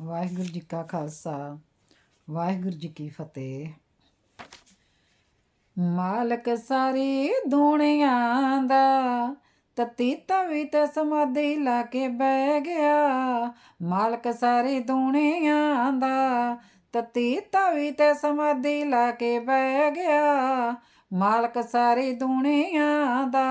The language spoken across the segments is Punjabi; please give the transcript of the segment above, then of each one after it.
ਵਾਹਿਗੁਰੂ ਜੀ ਕਾ ਖਾਲਸਾ, ਵਾਹਿਗੁਰੂ ਜੀ ਕੀ ਫਤਿਹ। ਮਾਲਕ ਸਾਰੀ ਦੁਨੀਆਂ ਦਾ, ਤਤੀ ਤਵੀ ਤੇ ਸਮਾਧੀ ਲਾ ਕੇ ਬਹਿ ਗਿਆ। ਮਾਲਕ ਸਾਰੀ ਦੁਨੀਆਂ ਦਾ, ਤਤੀ ਤਵੀ ਤੇ ਸਮਾਧੀ ਲਾ ਕੇ ਬਹਿ ਗਿਆ। ਮਾਲਕ ਸਾਰੀ ਦੁਨੀਆਂ ਦਾ।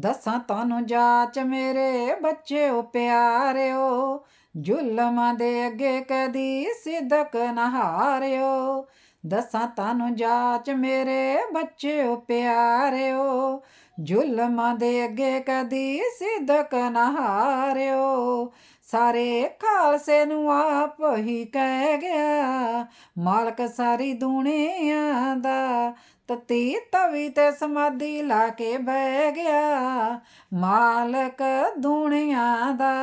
ਦਸਾਂ ਤੁਹਾਨੂੰ ਜਾਚ ਮੇਰੇ ਬੱਚਿਓ, ਪਿਆਰਿਓ, ਜ਼ੁਲਮਾਂ ਦੇ ਅੱਗੇ ਕਦੀ ਸਿਦਕ ਨਾ ਹਾਰਿਓ। ਦਸਾਂ ਤੁਹਾਨੂੰ ਜਾਚ ਮੇਰੇ ਬੱਚਿਓ, ਪਿਆਰਿਓ, ਜ਼ੁਲਮਾਂ ਦੇ ਅੱਗੇ ਕਦੀ ਸਿਦਕ ਨਾ ਹਾਰਿਓ। ਸਾਰੇ ਖਾਲਸੇ ਨੂੰ ਆਪ ਹੀ ਕਹਿ ਗਿਆ, ਮਾਲਕ ਸਾਰੀ ਦੁਨੀਆ ਦਾ ਤਤੀ ਤਵੀ ਤੇ ਸਮਾਧੀ ਲਾ ਕੇ ਬਹਿ ਗਿਆ। ਮਾਲਕ ਦੁਨੀਆ ਦਾ।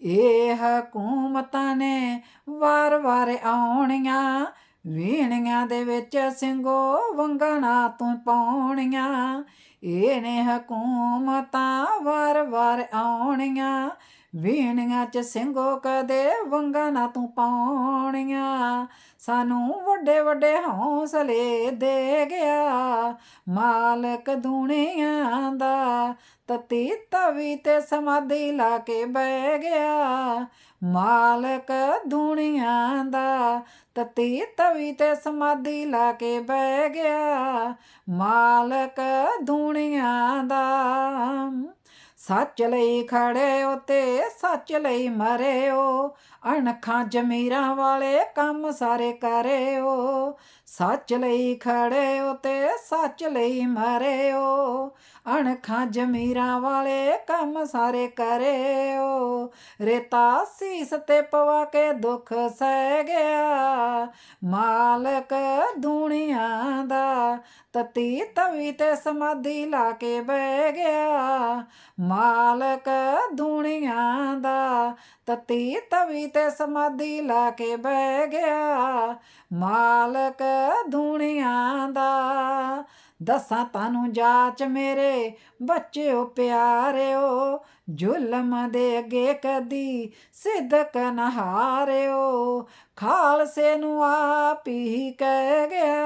ਇਹ ਹਕੂਮਤਾਂ ਨੇ ਵਾਰ-ਵਾਰ ਆਉਣੀਆਂ, ਵੀਣੀਆਂ ਦੇ ਵਿੱਚ ਸਿੰਘੋ ਵੰਗਣਾ ਤੂੰ ਪਾਉਣੀਆਂ। ਇਹ ਨੇ ਹਕੂਮਤਾਂ ਵਾਰ-ਵਾਰ ਆਉਣੀਆਂ ਵੀਣੀਆਂ ਚ ਸਿੰਘੋ ਕਦੇ ਵੰਗਣਾ ਤੂੰ ਪਾਉਣੀਆਂ। ਸਾਨੂੰ ਵੱਡੇ ਵੱਡੇ ਹੌਸਲੇ ਦੇ ਗਿਆ। ਮਾਲਕ ਦੁਨੀਆ ਦਾ ਤਤੀ ਤਵੀ ਤੇ ਸਮਾਧੀ ਲਾ ਕੇ ਬਹਿ ਗਿਆ। ਮਾਲਕ ਦੁਨੀਆ ਦਾ ਤਤੀ ਤਵੀ ਤੇ ਸਮਾਧੀ ਲਾ ਕੇ ਬਹਿ ਗਿਆ। ਮਾਲਕ ਦੁਨੀਆ ਦਾ ਸੱਚ ਲਈ ਖੜੇ ਹੋ ਤੇ ਸੱਚ ਲਈ ਮਰਿਓ ਅਣਖਾਂ ਜਮੀਰਾਂ ਵਾਲੇ ਕੰਮ ਸਾਰੇ ਕਰਿਓ ਸੱਚ ਲਈ ਖੜੇ ਹੋ ਤੇ ਸੱਚ ਲਈ ਮਰਿਓ ਅਣਖਾਂ ਜਮੀਰਾਂ ਵਾਲੇ ਕੰਮ ਸਾਰੇ ਕਰਿਓ ਰੇਤਾ ਸੀਸ ਤੇ ਪਵਾ ਕੇ ਦੁੱਖ ਸਹਿ ਗਿਆ। ਮਾਲਕ ਦੁਨੀਆ ਦਾ ਤਤੀ ਤਵੀ ਤੇ ਸਮਾਧੀ ਲਾ ਕੇ ਬਹਿ ਗਿਆ। ਮਾਲਕ ਦੁਨੀਆ ਦਾ ਤਤੀ ਤਵੀ ਤੇ ਸਮਾਧੀ ਲਾ ਕੇ ਬਹਿ ਗਿਆ। ਮਾਲਕ ਦੁਨੀਆ ਦਾ ਦਸਾਂ ਤਾਨੂੰ ਜਾਚ ਮੇਰੇ, ਬੱਚਿਓ ਪਿਆਰਿਓ, ਜ਼ੁਲਮ ਦੇ ਅੱਗੇ ਕਦੀ ਸਿੱਧਕ ਨਾ ਹਾਰਿਓ। ਖਾਲਸੇ ਨੂੰ ਆਪ ਹੀ ਕਹਿ ਗਿਆ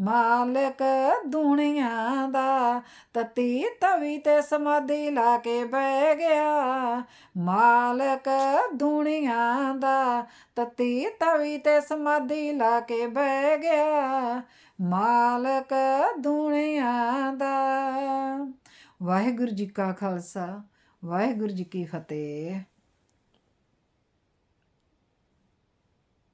ਮਾਲਕ ਦੁਨੀਆ ਦਾ, ਤਤੀ ਤਵੀ ਤੇ ਸਮਾਧੀ ਲਾ ਕੇ ਬਹਿ ਗਿਆ। ਮਾਲਕ ਦੁਨੀਆ ਦਾ, ਤਤੀ ਤਵੀ ਤੇ ਸਮਾਧੀ ਲਾ ਕੇ ਬਹਿ ਗਿਆ। ਮਾਲਕ ਦੁਨੀਆ ਦਾ। ਵਾਹਿਗੁਰੂ ਜੀ ਕਾ ਖਾਲਸਾ, ਵਾਹਿਗੁਰੂ ਜੀ ਕੀ ਫਤਿਹ।